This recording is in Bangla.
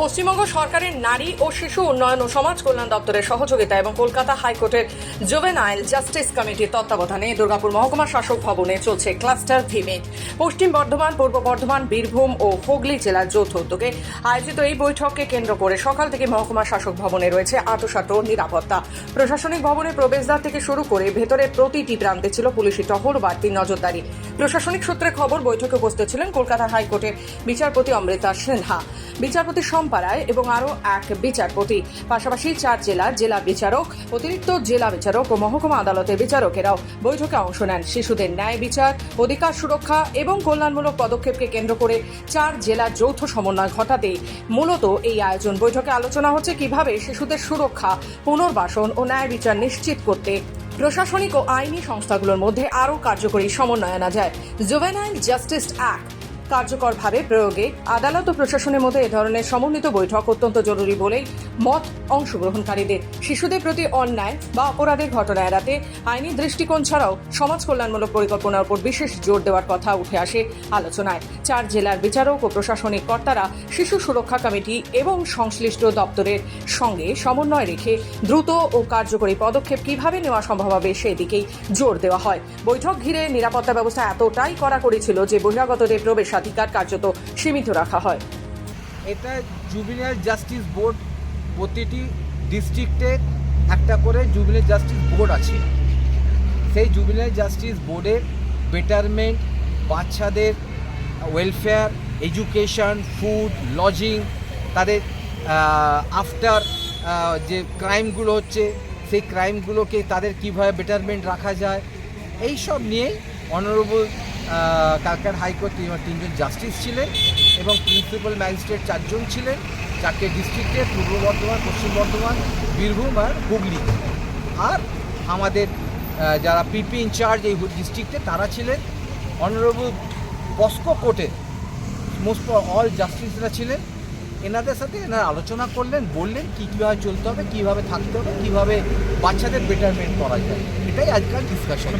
পশ্চিমবঙ্গ সরকারের নারী ও শিশু উন্নয়ন ও সমাজ কল্যাণ দপ্তরের সহযোগিতা এবং কলকাতা হাইকোর্টের জুভেনাইল জাস্টিস কমিটির তত্ত্বাবধানে দুর্গাপুর মহকুমা শাসক ভবনে চলছে ক্লাস্টার ভিমেট। পশ্চিম বর্ধমান, পূর্ব বর্ধমান, বীরভূম ও হুগলি জেলার যৌথ উদ্যোগে আয়োজিত এই বৈঠককে কেন্দ্র করে সকাল থেকে মহকুমা শাসক ভবনে রয়েছে আতসাত নিরাপত্তা। প্রশাসনিক ভবনে প্রবেশদ্বার থেকে শুরু করে ভেতরে প্রতিটি প্রান্তে ছিল পুলিশি টহল, বাড়তি নজরদারি। প্রশাসনিক সূত্রে খবর, বৈঠকে উপস্থিত ছিলেন কলকাতা হাইকোর্টের বিচারপতি অমৃতা সিনহা। বিচারপতি সম্পারায় এবং আরও এক বিচারপতি। পাশাপাশি চার জেলার জেলা বিচারক, অতিরিক্ত জেলা বিচারক ও মহকুমা আদালতের বিচারকেরাও বৈঠকে অংশ নেন। শিশুদের ন্যায় বিচার, অধিকার সুরক্ষা এবং কল্যাণমূলক পদক্ষেপকে কেন্দ্র করে চার জেলার যৌথ সমন্বয় ঘটাতে মূলত এই আয়োজন। বৈঠকে আলোচনা হচ্ছে কীভাবে শিশুদের সুরক্ষা, পুনর্বাসন ও ন্যায় বিচার নিশ্চিত করতে প্রশাসনিক ও আইনি সংস্থাগুলোর মধ্যে আরও কার্যকরী সমন্বয় আনা যায়। জুভেনাইল জাস্টিস অ্যাক্ট কার্যকরভাবে প্রয়োগে। আদালত ও প্রশাসনের মধ্যে এ ধরনের সমন্বিত বৈঠক অত্যন্ত জরুরি বলেই মত অংশগ্রহণকারীদের। শিশুদের প্রতি অন্যায় বা অপরাধের ঘটনা এড়াতে আইনি দৃষ্টিকোণ ছাড়াও সমাজ কল্যাণমূলক পরিকল্পনার উপর বিশেষ জোর দেওয়ার কথা উঠে আসে আলোচনায়। চার জেলার বিচারক ও প্রশাসনিক কর্তারা শিশু সুরক্ষা কমিটি এবং সংশ্লিষ্ট দপ্তরের সঙ্গে সমন্বয় রেখে দ্রুত ও কার্যকরী পদক্ষেপ কীভাবে নেওয়া সম্ভব হবে সেদিকেই জোর দেওয়া হয়। বৈঠক ঘিরে নিরাপত্তা ব্যবস্থা এতটাই কড়াকড়ি ছিল যে বহিরাগতদের প্রবেশাধিকার কার্যত সীমিত রাখা হয়। এটা জুবিনাল জাস্টিস বোর্ড প্রতিটি ডিস্ট্রিক্টে একটা করে জুবিনাল জাস্টিস বোর্ড আছে। সেই জুবিনাল জাস্টিস বোর্ডের বেটারমেন্ট বাচ্চাদের ওয়েলফেয়ার এডুকেশন ফুড লজিং তাদের আফটার যে ক্রাইমগুলো হচ্ছে, সেই ক্রাইমগুলোকে তাদের কীভাবে বেটারমেন্ট রাখা যায় এই সব নিয়েই অনারেবল কালকার হাইকোর্ট তিনজন জাস্টিস ছিলেন এবং প্রিন্সিপাল ম্যাজিস্ট্রেট চারজন ছিলেন। চারটে ডিস্ট্রিক্টে, পূর্ব বর্ধমান, পশ্চিম বর্ধমান, বীরভূম আর হুগলি। আর আমাদের যারা পিপি ইনচার্জ এই ডিস্ট্রিক্টে তারা ছিলেন অনারেবল পস্কো কোর্টের মোস্ট অল জাস্টিসরা ছিলেন। এনাদের সাথে এনারা আলোচনা করলেন, বললেন কী কীভাবে চলতে হবে, কীভাবে থাকতে হবে, কীভাবে বাচ্চাদের বেটারমেন্ট করা যায়। এটাই আজকাল ডিসকাশন